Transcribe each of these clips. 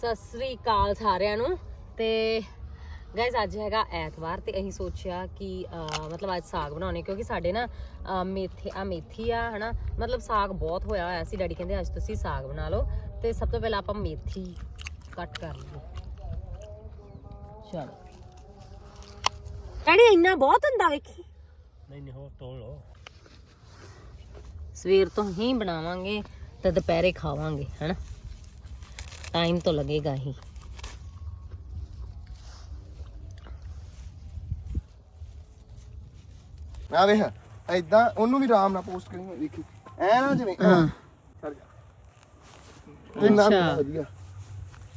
ਸਤਿ ਸ੍ਰੀ ਅਕਾਲ ਸਾਰਿਆਂ ਨੂੰ। ਤੇ ਗਾਇਸ ਅੱਜ ਹੈਗਾ ਐਤਵਾਰ ਤੇ ਅਸੀਂ ਸੋਚਿਆ ਕਿ ਮਤਲਬ ਅੱਜ ਸਾਗ ਬਣਾਉਣੇ ਕਿਉਂਕਿ ਸਾਡੇ ਨਾ ਮੇਥੇ ਆ ਮੇਥੀ ਆ ਹਨਾ? ਮਤਲਬ ਸਾਗ ਬਹੁਤ ਹੋਇਆ ਹੋਇਆ ਸੀ ਡੈਡੀ ਕਹਿੰਦੇ ਅੱਜ ਤੁਸੀਂ ਸਾਗ ਬਣਾ ਲਓ। ਤੇ ਸਭ ਤੋਂ ਪਹਿਲਾਂ ਆਪਾਂ ਮੇਥੀ ਕੱਟ ਕਰ ਲਈਏ। ਚਲੋ। ਡੈਡੀ ਇੰਨਾ ਬਹੁਤ ਹੁੰਦਾ ਵੇਖੀ। ਨਹੀਂ ਨਹੀਂ ਹੋਰ ਤੋਲ ਲੋ ਸਵੇਰ ਤੋਂ ਹੀ ਬਣਾਵਾਂਗੇ ਤੇ ਦੁਪਹਿਰੇ ਖਾਵਾਂਗੇ ਹਨਾ? ਟਾਈਮ ਤਾਂ ਲੱਗੇਗਾ ਹੀ। ਆ ਵੇਖ ਐਦਾਂ ਉਹਨੂੰ ਵੀ ਆਰਾਮ ਨਾਲ ਪੋਸਟ ਕਰੀ ਵੇਖੀ। ਐ ਨਾ ਜਿਵੇਂ ਹਾਂ। ਚੱਲ ਜਾ। ਇੰਨਾ ਕੁ ਅੱਛਾ। ਵਧੀਆ।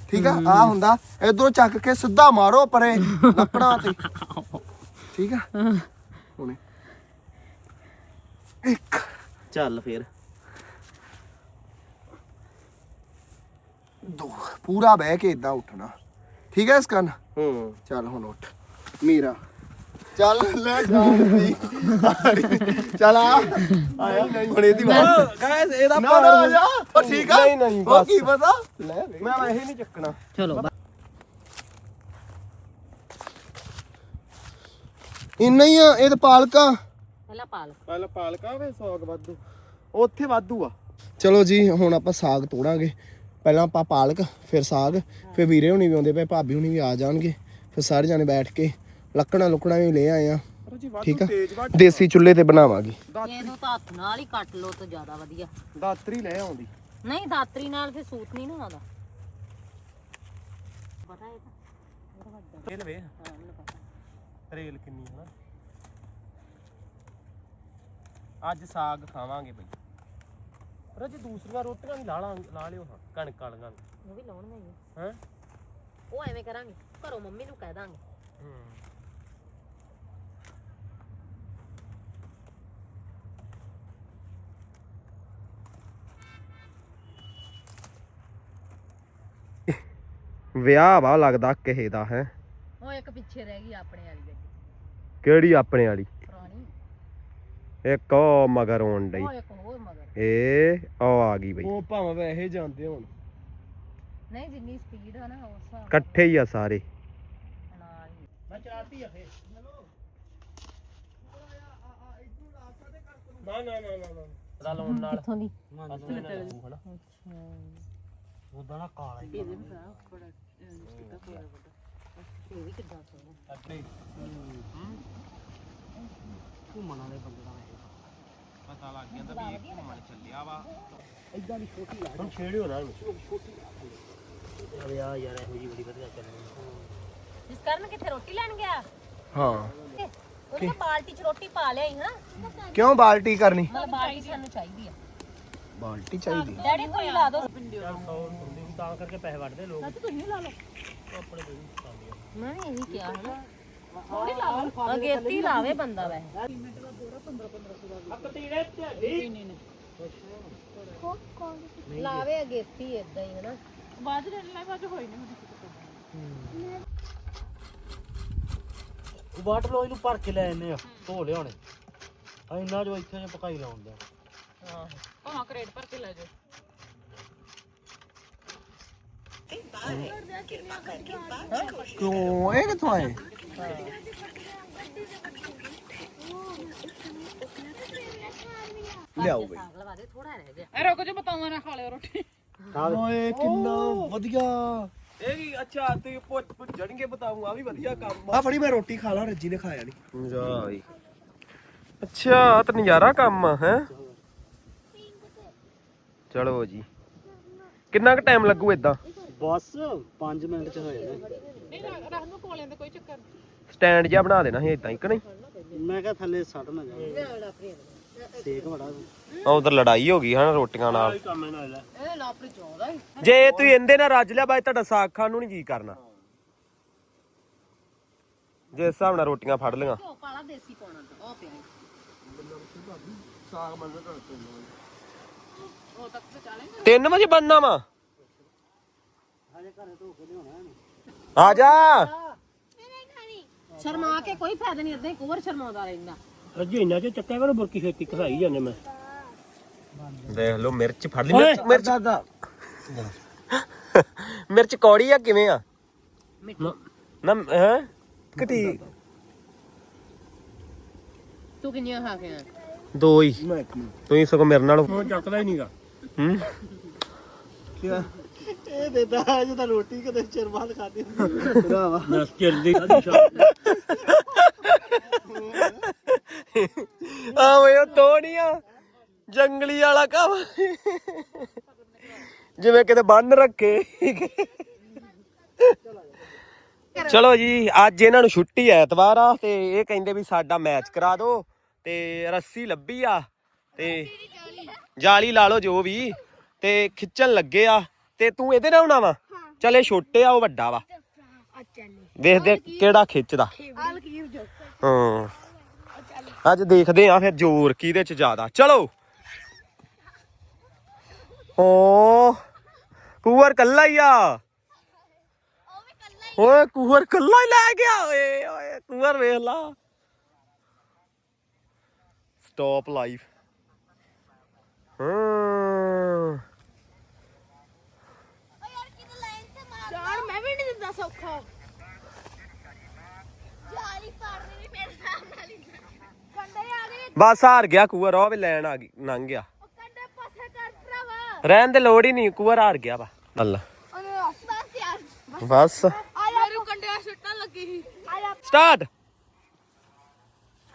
ਠੀਕ ਆ ਆ ਹੁੰਦਾ। ਇਧਰੋਂ ਚੱਕ ਕੇ ਸਿੱਧਾ ਮਾਰੋ ਪਰੇ ਲੱਕੜਾਂ ਤੇ। ਠੀਕ ਆ? ਹੁਣੇ। ਇੱਕ। ਚੱਲ ਫੇਰ। ਦੋ ਪੂਰਾ ਬਹਿ ਕੇ ਇਦਾਂ ਉੱਠਣਾ। ਠੀਕ ਹੈ ਇਸ ਕੰਨ? ਹੂੰ। ਚੱਲ ਹੁਣ ਉੱਠ। ਮੀਰਾ। ਚੱਲ ਲੈ ਜਾਉਂਦੀ ਚੱਲ ਆ। ਆਇਆ ਹੁਣ ਇਹਦੀ ਬਾਤ ਗਾਇਸ ਇਹਦਾ ਨਾ ਨਾ ਆ ਜਾ। ਉਹ ਠੀਕ ਆ? ਨਹੀਂ, ਨਹੀਂ, ਉਹ ਬਸ। ਕੀ ਪਤਾ? ਲੈ। ਮੈਂ ਇਹ ਨਹੀਂ ਚੱਕਣਾ। ਚਲੋ ਇੰਨਾ ਹੀ ਆ ਇਹ ਤਾਂ ਪਾਲਕਾ। ਪਹਿਲਾਂ ਪਾਲਕ। ਪਹਿਲਾਂ ਪਾਲਕਾ ਵੇ ਸੌਗ ਵਾਧੂ। ਉੱਥੇ ਵਾਧੂ ਆ। ਚਲੋ ਜੀ ਹੁਣ ਆਪਾਂ ਸਾਗ ਤੋੜਾਂਗੇ। ਪਹਿਲਾਂ ਆਪਾਂ ਪਾਲਕ ਫਿਰ ਸਾਗ ਫਿਰ ਵੀਰੇ ਹੁਣੀ ਵੀ ਆਉਂਦੇ ਪਏ ਭਾਬੀ ਹੁਣੀ ਵੀ ਆ ਜਾਣਗੇ। ਫਿਰ ਸਾਰੇ ਜਾਣੇ ਬੈਠ ਕੇ ਲੱਕੜਾਂ ਲੁਕੜਾਂ ਵੀ ਲੈ ਆਏ ਆ। ਠੀਕ ਆ? ਦੇਸੀ ਚੁੱਲ੍ਹੇ ਤੇ ਬਣਾਵਾਂਗੇ। ਇਹਨੂੰ ਤਾਂ ਹੱਥ ਨਾਲ ਹੀ ਕੱਟ ਲਓ ਤਾਂ ਜ਼ਿਆਦਾ ਵਧੀਆ। ਦਾਤਰੀ ਲੈ ਆਉਂਦੀ। ਨਹੀਂ ਦਾਤਰੀ ਨਾਲ ਫਿਰ ਸੂਤ ਨਹੀਂ ਨਾ ਆਉਂਦਾ। ਪਤਾ ਇਹ ਤਾਂ? ਇਹ ਲਵੇ। ਹਾਂ, ਮੈਨੂੰ ਪਤਾ। ਰੇਲ ਕਿੰਨੀ ਹੈ ਨਾ। ਅੱਜ ਸਾਗ ਖਾਵਾਂਗੇ ਬਈ। ਪਰ ਜੀ ਦੂਸਰੀਆਂ ਰੋਟੀਆਂ ਵੀ ਲਾ ਲਾਂ ਲਾ ਲਿਓ ਹਾਂ ਕਣਕ ਵਾਲੀਆਂ ਉਹ ਵੀ ਲਾਉਣਗੇ ਹੀ ਆ। ਹੈ? ਉਹ ਐਵੇਂ ਕਰਾਂਗੇ ਘਰੋਂ ਮੰਮੀ ਨੂੰ ਕਹਿ ਦਾਂਗੇ। ਵਿਆਹ ਵਾ ਲੱਗਦਾ ਕਿਸੇ ਦਾ ਹੈ? ਉਹ ਇੱਕ ਪਿੱਛੇ ਰਹਿ ਗਈ ਆਪਣੇ ਵਾਲੀ ਗੱਡੀ। ਕਿਹੜੀ ਆਪਣੇ ਵਾਲੀ? ਇੱਕ ਉਹ ਮਗਰ ਆਉਣ ਡਈ। ਉਹ ਇੱਕ ਹੋਰ ਮਗਰ। ਏ ਉਹ ਆ ਗਈ ਬਈ। ਉਹ ਭਾਵੇਂ ਵੈਸੇ ਜਾਂਦੇ ਹੁਣ। ਨਹੀਂ ਜਿੰਨੀ ਸਪੀਡ ਆ ਨਾ ਉਸ ਹਿਸਾਬ ਇਕੱਠੇ ਹੀ ਆ ਸਾਰੇ। ਨਾਲ ਹੀ। ਮੈਂ ਚਲਾਤੀ ਆ ਫੇਰ। ਨਾ ਨਾ ਨਾ ਨਾ ਨਾ। ਰਲ ਹੋਣ ਨਾਲ। ਕਿੱਥੋਂ ਦੀ? ਉਹਦਾ ਨਾ ਕਾਲਾ ਹੀ ਇਹ ਵੀ ਕਿੱਦਾਂ ਸੋਹਣਾ ਅੱਡੇ ਘੁੰਮਣ ਵਾਲੇ ਬੰਦੇ ਦਾ ਪਤਾ ਲੱਗ ਗਿਆ ਤਾਂ ਵੀ ਇਹ ਘੁੰਮਣ ਚੱਲਿਆ ਵਾ। ਇਦਾਂ ਦੀ ਛੋਟੀ ਲਾ ਹੁਣ ਛੇੜੀ ਹੋਣਾ ਇਹਨੂੰ ਅਰੇ ਆ ਯਾਰ ਇਹੋ ਜੀ ਬੜੀ ਵਧੀਆ ਚੱਲਣੀ ਜਿਸ ਕਰਨ ਕਿੱਥੇ ਰੋਟੀ ਲੈਣ ਗਿਆ? ਹਾਂ। ਉਹਨੇ ਤਾਂ ਬਾਲਟੀ 'ਚ ਰੋਟੀ ਪਾ ਲਿਆਈ ਹਾਂ ਕਿਉਂ ਬਾਲਟੀ ਕਰਨੀ? ਮਤਲਬ ਬਾਲਟੀ ਸਾਨੂੰ ਚਾਹੀਦੀ ਆ। ਬਾਲਟੀ ਚਾਹੀਦੀ। ਡੈਡੀ ਕੋਈ ਲਾ ਦੋ। ਤਾਂ ਕਰਕੇ ਪੈਸੇ ਵੜਦੇ ਲੋਕ। ਮੈਂ ਵੀ ਇਹੀ ਕਿਹਾ ਹੈ ਨਾ। ਥੋੜੀ ਲਾ ਲਓ ਅਗੇਤੀ ਲਾਵੇ ਬੰਦਾ ਵੈ ਲਾਵੇ ਅਗੇਤੀ ਇਦਾਂ ਹੀ ਹੈ ਨਾ ਬਾਅਦ ਦੇ ਲੈ ਬਾਅਦ ਹੋਈ ਨਹੀਂ ਵਾਟਰ ਲੋ ਇਹਨੂੰ ਭਰ ਕੇ ਲੈ ਆਨੇ ਆ ਧੋ ਲਿਆਉਣੇ। ਆ ਇੰਨਾ ਜੋ ਇੱਥੇ ਜੇ ਪਕਾਈ ਲਾਉਂਦਾ ਹਾਂ ਹਾਂ ਕਰੇਟ ਭਰ ਕੇ ਲੈ ਜਾ ਕਿਉਂ? ਇਹ ਕਿੱਥੋਂ ਆਏ? ਲਿਆਓ ਬਈ। ਸਾਗ ਲਵਾ ਦੇ ਥੋੜਾ ਰਹਿ ਗਿਆ ਓਏ ਕਿੰਨਾ ਵਧੀਆ। ਇਹ ਕੀ ਅੱਛਾ ਤੇ ਭੁੱਜਣਗੇ ਬਤਾਉਂ ਆ ਵੀ ਵਧੀਆ ਕੰਮ ਆ। ਫੜੀ ਮੈਂ ਰੋਟੀ ਖਾ ਲਾ ਰੱਜੀ ਨੇ ਖਾਇਆ ਨਹੀਂ ਜਾ ਬਈ। ਅੱਛਾ ਤਾਂ ਨਜ਼ਾਰਾ ਕੰਮ ਆ ਹੈ? ਚਲੋ ਜੀ। ਕਿੰਨਾ ਕੁ ਟਾਈਮ ਲੱਗੂ ਇਦਾਂ ਬਸ 5 ਮਿੰਟ ਚ ਹੋ ਜਾਣਾ। ਸਟੈਂਡ ਜਿਹਾ ਬਣਾ ਦੇਣਾ ਸੀ ਇਦਾਂ ਇੱਕ ਨਹੀਂ? ਮੈਂ ਕਿਹਾ ਥੱਲੇ ਸੱਟ ਨਾ ਜਾ ਸੇਕ ਬੜਾ ਆ ਉਧਰ ਲੜਾਈ ਹੋ ਗਈ ਹਨ ਰੋਟੀਆਂ ਨਾਲ। ਕੰਮ ਨਾਲ ਲੈ ਇਹ ਲਾਪਰੀ ਚਾਹੁੰਦਾ ਹੈ। ਜੇ ਤੁਸੀਂ ਇਹਦੇ ਨਾਲ ਰੱਜ ਲਿਆ ਬਾਈ ਤੁਹਾਡਾ ਸਾਗ ਖਾਣ ਨੂੰ ਨਹੀਂ ਜੀ ਕਰਨਾ। ਜੇ ਇਸ ਹਿਸਾਬ ਨਾਲ ਰੋਟੀਆਂ ਫੜ ਲਈਆਂ। ਘਿਓ ਕਾਲਾ ਦੇਸੀ ਪਾਉਣਾ ਤਾਂ ਉਹ ਪਿਆ ਈ। ਉਹ ਤੱਕ ਤੇ ਚਾਲੇ 3 ਵਜੇ ਬਣਨਾ ਵਾ। ਹਜੇ ਘਰੇ ਧੋ ਕੇ ਲਿਆਉਣਾ ਇਹਨੂੰ। ਆ ਜਾ। ਸ਼ਰਮਾ ਕੇ ਕੋਈ ਫਾਇਦਾ ਨਹੀਂ ਇਦਾਂ ਹੀ ਕੋਵਰ ਸ਼ਰਮਾਉਂਦਾ ਰਹਿੰਦਾ। ਰੱਜੀ ਇੰਨਾ ਚ ਚੱਕਿਆ ਕਰੋ ਬੁਰਕੀ ਛੇਤੀ ਘਸਾਈ ਜਾਂਦੇ ਮੈਂ। ਦੇਖ ਲਓ ਮਿਰਚ ਫੜ ਲਈ ਮਿਰਚ ਮਿਰਚ। ਦਾਦਾ ਮਿਰਚ ਕੌੜੀ ਆ ਕਿਵੇਂ ਆ? ਨਾ। ਹੈ? ਘਟੀ। ਤੂੰ ਕਿੰਨੀਆਂ ਖਾ ਕੇ ਆਇਆ ਦੋ ਹੀ। ਮਿੰਟ। ਤੁਸੀਂ ਸਗੋਂ ਮੇਰੇ ਨਾਲ। ਉਹ ਚੱਕਦਾ ਹੀ ਨਹੀਂਗਾ ਹੂੰ? ਇਹ ਦੇਦਾ ਅੱਜ ਤਾਂ ਰੋਟੀ ਕਦੇ ਚਿਰ ਬਾਅਦ ਖਾਦੀ ਭਰਾਵਾ। ਮੈਂ ਚਿਰਦੀ ਆ ਵੇ ਉਹ ਤੋੜੀਆਂ ਜੰਗਲੀ ਵਾਲਾ ਕੰਮ। ਜਿਵੇਂ ਕਿਤੇ ਬੰਨ ਰੱਖੇ। ਚਲੋ ਜੀ ਅੱਜ ਇਹਨਾਂ ਨੂੰ ਛੁੱਟੀ ਐ ਐਤਵਾਰ ਆ ਤੇ ਇਹ ਕਹਿੰਦੇ ਵੀ ਸਾਡਾ ਮੈਚ ਕਰਾ ਦਿਓ ਤੇ ਰੱਸੀ ਲੱਭੀ ਆ ਤੇ ਜਾਲੀ ਲਾ ਲਓ ਜੋ ਵੀ ਤੇ ਖਿੱਚਣ ਲੱਗੇ ਆ ਤੇ ਤੂੰ ਇਹਦੇ ਨਾਲ ਹੋਣਾ ਵਾ? ਚੱਲ ਛੋਟੇ ਆ ਉਹ ਵੱਡਾ ਵਾ। ਦੇਖਦੇ ਕਿਹੜਾ ਖਿੱਚਦਾ। ਹਾਂ। ਅੱਜ ਦੇਖਦੇ ਆ ਫਿਰ ਜ਼ੋਰ ਕਿਹਦੇ ਚ ਜ਼ਿਆਦਾ। ਚਲੋ। ਓ ਕੂਵਰ ਕੱਲਾ ਹੀ ਆ। ਓਏ, ਕੂਵਰ ਕੱਲਾ ਹੀ ਲੈ ਗਿਆ। ਓਏ ਓਏ, ਕੂਵਰ ਵੇਖ ਲਾ। ਸਟਾਪ ਲਾਈਫ ਹਾਂ। ਯਾਰ ਮੈਂ ਵੀ ਨਹੀਂ ਦਿੰਦਾ ਸੌਖਾ ਜਾਲੀ ਪਾੜਨੀ ਵੀ ਮੇਰੇ ਸਾਹਮਣੇ ਨਹੀਂ ਕੰਡੇ ਆ ਗਏ ਬਸ ਹਾਰ ਗਿਆ ਕੂਵਰ ਉਹ ਵੀ ਲੈਣ ਆ ਗਈ ਲੰਘ ਗਿਆ। ਉਹ ਕੰਡੇ ਪਾਸੇ ਕਰ ਭਰਾਵਾ। ਰਹਿਣ ਦੇ ਲੋੜ ਹੀ ਨਹੀਂ ਕੂਵਰ ਹਾਰ ਗਿਆ ਵਾ। ਅੱਲਾ। ਉਹਨੇ ਬਸ। ਯਾਰ ਕੰਡੇ ਆ ਲੱਗੀ ਸੀ। ਸਟਾਰਟ।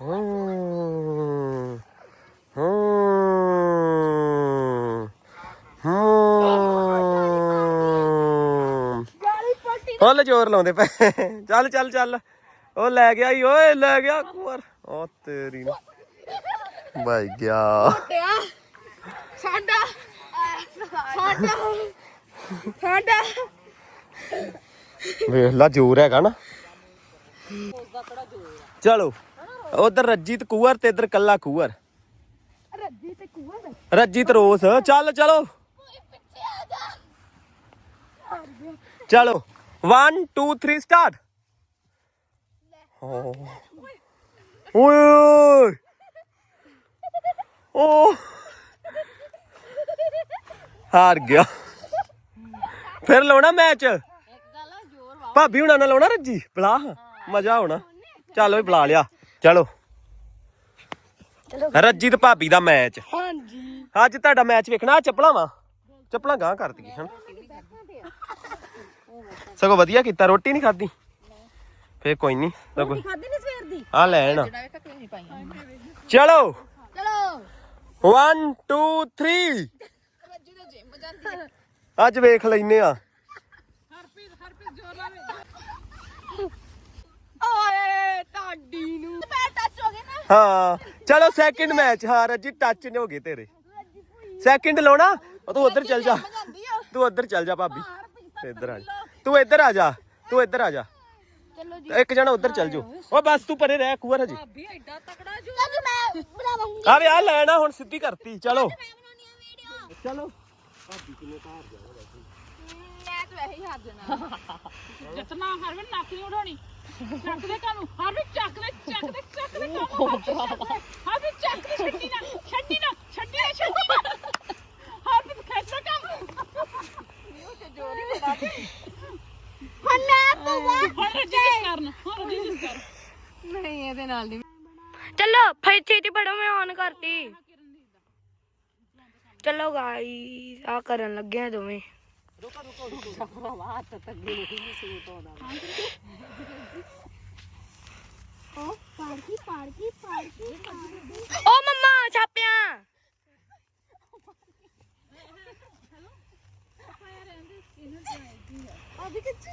ਹੂੰ। ਹੂੰ। ਹੂੰ। ਜਾਲੀ ਪੱਟੀ ਫੁੱਲ ਜ਼ੋਰ ਲਾਉਂਦੇ ਪਏ। ਚੱਲ ਚੱਲ ਚੱਲ। ਉਹ ਲੈ ਗਿਆ ਈ ਓਏ ਲੈ ਗਿਆ ਕੁਵਰ ਉਹ ਤੇਰੀ ਨੂੰ। ਬਾਈ ਗਿਆ ਟਿਆ ਸਾਡਾ ਸਾਡਾ ਸਾਡਾ। ਵੇਖ ਲਾ ਜ਼ੋਰ ਹੈਗਾ ਨਾ। ਚਲੋ ਉਧਰ ਰੱਜੀਤ ਕੁਵਰ ਤੇ ਇਧਰ ਕੱਲਾ ਕੁਵਰ ਰੱਜੀ ਤੇ ਕੂਆ ਰੱਜੀਤ ਰੋਸ ਚੱਲ ਚਲੋ। ਚਲੋ 1 2 3 ਸਟਾਰਟ ਓਏ ਓਏ। ਓ। ਹਾਰ ਗਿਆ। ਫਿਰ ਲਾਉਣਾ ਮੈਚ? ਭਾਬੀ ਹੁਣਾਂ ਨਾਲ ਲਾਉਣਾ ਰੱਜੀ? ਬੁਲਾ ਮਜ਼ਾ ਆਉਣਾ। ਚੱਲ ਓਏ ਬੁਲਾ ਲਿਆ। ਚਲੋ। ਰੱਜੀ ਤੇ ਭਾਬੀ ਦਾ ਮੈਚ। ਹਾਂਜੀ। ਅੱਜ ਤੁਹਾਡਾ ਮੈਚ ਵੇਖਣਾ ਚੱਪਲਾਂ ਵਾ। ਚੱਪਲਾਂ ਗਾਂ ਕਰ ਦਈਏ ਹਨ ਸਗੋਂ ਵਧੀਆ ਕੀਤਾ ਰੋਟੀ ਨਹੀਂ ਖਾਧੀ। ਫੇਰ ਕੋਈ ਨਹੀਂ ਸਗੋਂ ਖਾਦੀ ਨਹੀਂ ਸਵੇਰ ਦੀ? ਆ ਲੈਣ। ਚਲੋ। 1 2 3 ਅੱਜ ਵੇਖ ਲੈਨੇ ਆ। ਓਏ ਟਾਡੀ ਨੂੰ ਪੈਰ ਟੱਚ ਹੋ ਗਏ ਨਾ ਹਾਂ ਚਲੋ ਸੈਕਿੰਡ ਮੈਚ ਹਾਂ ਰੱਜੀ ਟੱਚ ਨੇ ਹੋ ਗਏ ਤੇਰੇ। ਸੈਕਿੰਡ ਲਾਉਣਾ, ਉਹ ਤੂੰ ਉਧਰ ਚੱਲ ਜਾ। ਤੂੰ ਉਧਰ ਚੱਲ ਜਾ, ਭਾਬੀ। ਇੱਧਰ ਆ ਜਾ ਤੂੰ ਇੱਧਰ ਆ ਜਾ, ਤੂੰ ਇੱਧਰ ਆ ਜਾ। ਚਲੋ ਜੀ। ਇੱਕ ਜਣਾ ਉਧਰ ਚੱਲ ਜਾਓ। ਉਹ ਬਸ ਤੂੰ ਪਰੇ ਰਹਿ ਕੁਵਰ ਹਜੇ ਭਾਬੀ ਐਡਾ ਤਕੜਾ ਜੋ। ਅੱਜ ਮੈਂ ਬਣਾਵਾਂਗੀ। ਆ ਵੇ ਆ ਲੈਣਾ ਹੁਣ ਸਿੱਧੀ ਕਰਤੀ ਚਲੋ। ਮੈਂ ਬਣਾਉਣੀ ਆ ਵੀਡੀਓ। ਚਲੋ। ਮੈਂ ਤਾਂ ਵੈਸੇ ਹੀ ਹੱਥ ਦੇਣਾ ਜਤਨਾ ਹਰਵਨ ਨੱਕ ਨਹੀਂ ਉਡਾਉਣੀ। ਚੱਕ ਦੇ ਕਾਨੂੰ ਹਰਵਨ ਚੱਕ ਦੇ ਚੱਕ ਦੇ ਚੱਕ ਦੇ ਕਾਨੂੰ ਹਰਵਨ ਚੱਕ ਦੇ ਛੱਡੀ ਨਾ ਛੱਡੀ ਨਾ ਛੱਡੀ ਨਾ ਛੱਡੀ ਨਾ ਹਰਵਨ ਖੇਚ ਦਾ ਕੰਮ ਹੁਣ ਮੈਂ ਪਵਾ ਹੁਣ ਰਜਿਸ ਕਰਨ ਹੁਣ ਰਜਿਸ ਕਰ ਨਹੀਂ ਇਹਦੇ ਨਾਲ ਨਹੀਂ ਚਲੋ ਫਿਰ ਛੇਤੀ ਪੜੋ ਮੈਂ ਔਨ ਕਰਤੀ। ਚਲੋ ਗਾਈਸ ਆ ਕਰਨ ਲੱਗੇ ਆ ਦੋਵੇਂ। ਪਾੜਕੀ ਪਾੜਕੀ ਪਾੜਕੀ ਓ ਮੰਮਾ, ਛਾਪਿਆ। ਅਭੀ ਕਿੱਥੇ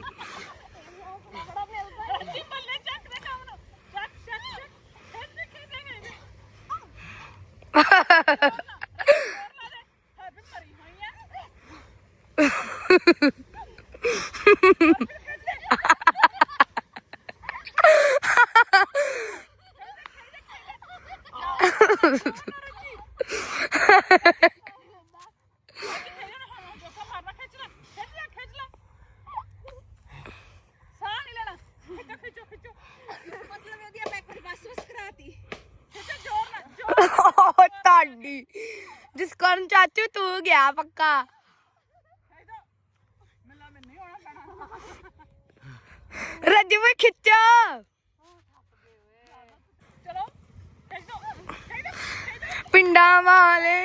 ਪਿੰਡਾਂ ਵਾਲੇ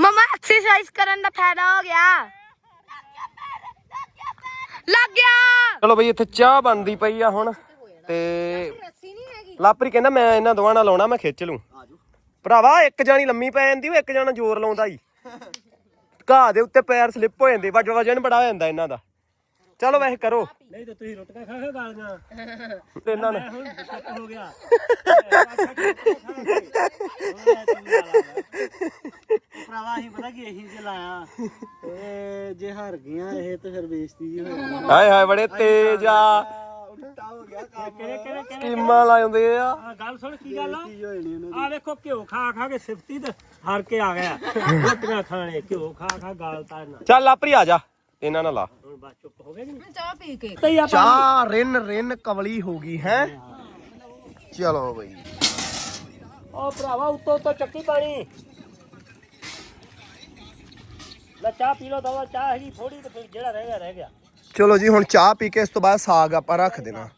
ਮਮਾ ਐਕਸਰਸਾਈਜ਼ ਕਰਨ ਦਾ ਫਾਇਦਾ ਹੋ ਗਿਆ। ਲੱਗ ਗਿਆ। ਚਲੋ ਬਈ, ਇੱਥੇ ਚਾਹ ਬਣਦੀ ਪਈ ਆ ਹੁਣ, ਤੇ ਲਾਪਰੀ ਕਹਿੰਦਾ ਮੈਂ ਇਹਨਾਂ ਦੋਵਾਂ ਨਾਲ ਲਾਉਣਾ ਮੈਂ ਖਿੱਚ ਲੂੰ। ਭਰਾਵਾ, ਇੱਕ ਜਾਣੀ ਲੰਮੀ ਪੈ ਜਾਂਦੀ, ਉਹ ਇੱਕ ਜਾਣਾ ਜ਼ੋਰ ਲਾਉਂਦਾ ਈ। ਘਾਹ ਦੇ ਉੱਤੇ ਪੈਰ ਸਲਿੱਪ ਹੋ ਜਾਂਦੇ ਵੱਜ ਵਜਨ ਬੜਾ ਹੋ ਜਾਂਦਾ ਇਹਨਾਂ ਦਾ। ਚਲੋ ਵੈਸੇ ਕਰੋ। ਨਹੀਂ ਤਾਂ ਤੁਸੀਂ ਰੋਟੀਆਂ ਖਾ ਖਾ ਗਾਲੀਆਂ। ਤੇ ਇਹਨਾਂ ਨੇ ਹੁਣ ਹੋ ਗਿਆ। ਭਰਾਵਾ ਅਸੀਂ ਪਤਾ ਕੀ ਅਸੀਂ ਜੇ ਲਾਇਆ। ਤੇ ਜੇ ਹਾਰ ਗਈਆਂ ਇਹ ਤੇ ਫਿਰ ਬੇਇੱਜ਼ਤੀ ਜੀ ਹੋਈ। ਹਾਏ ਹਾਏ ਬੜੇ ਤੇਜ਼ ਆ। ਉਲਟਾ ਹੋ ਗਿਆ ਕਿਹੜੇ ਕਿਹੜੇ ਕਿਹੜੇ ਸਕੀਮਾਂ ਲਾਉਂਦੇ ਆ। ਆ ਗੱਲ ਸੁਣ ਕੀ ਗੱਲ ਆ? ਉਹਨਾਂ ਆ ਵੇਖੋ ਘਿਓ ਖਾ ਖਾ ਕੇ ਸਿਫਤੀ ਤੇ ਹਾਰ ਕੇ ਆ ਗਿਆ। ਰੋਟੀਆਂ ਖਾਣੇ ਘਿਓ ਖਾ ਖਾ ਗਾਲ ਤਾਰਨਾ ਚੱਲ ਲਾਪਰੀ ਆ ਜਾ। ਇਹਨਾਂ ਨਾਲ ਲਾ ਹੁਣ ਬਸ ਚੁੱਪ ਹੋ ਗਏ ਕਿ ਨਹੀਂ ਚਾਹ ਪੀ ਕੇ। ਤੇ ਆਪਾਂ ਚਾਹ ਰਿੰਨ ਰਿੰਨ ਕਵਲੀ ਹੋ ਗਈ ਹੈ? ਚਲੋ ਬਈ। ਉਹ ਭਰਾਵਾ ਉੱਤੋਂ ਉੱਤੋਂ ਚੱਕੀ ਪਾਣੀ। ਲੈ ਚਾਹ ਪੀ ਲਓ ਦਵਾ ਚਾਹ ਹੈਗੀ ਥੋੜੀ ਤੇ ਫਿਰ ਜਿਹੜਾ ਰਹਿ ਗਿਆ ਰਹਿ ਗਿਆ। ਚਲੋ ਜੀ ਹੁਣ ਚਾਹ ਪੀ ਕੇ ਇਸ ਤੋਂ ਬਾਅਦ ਸਾਗ ਆਪਾਂ ਰੱਖ ਦੇਣਾ।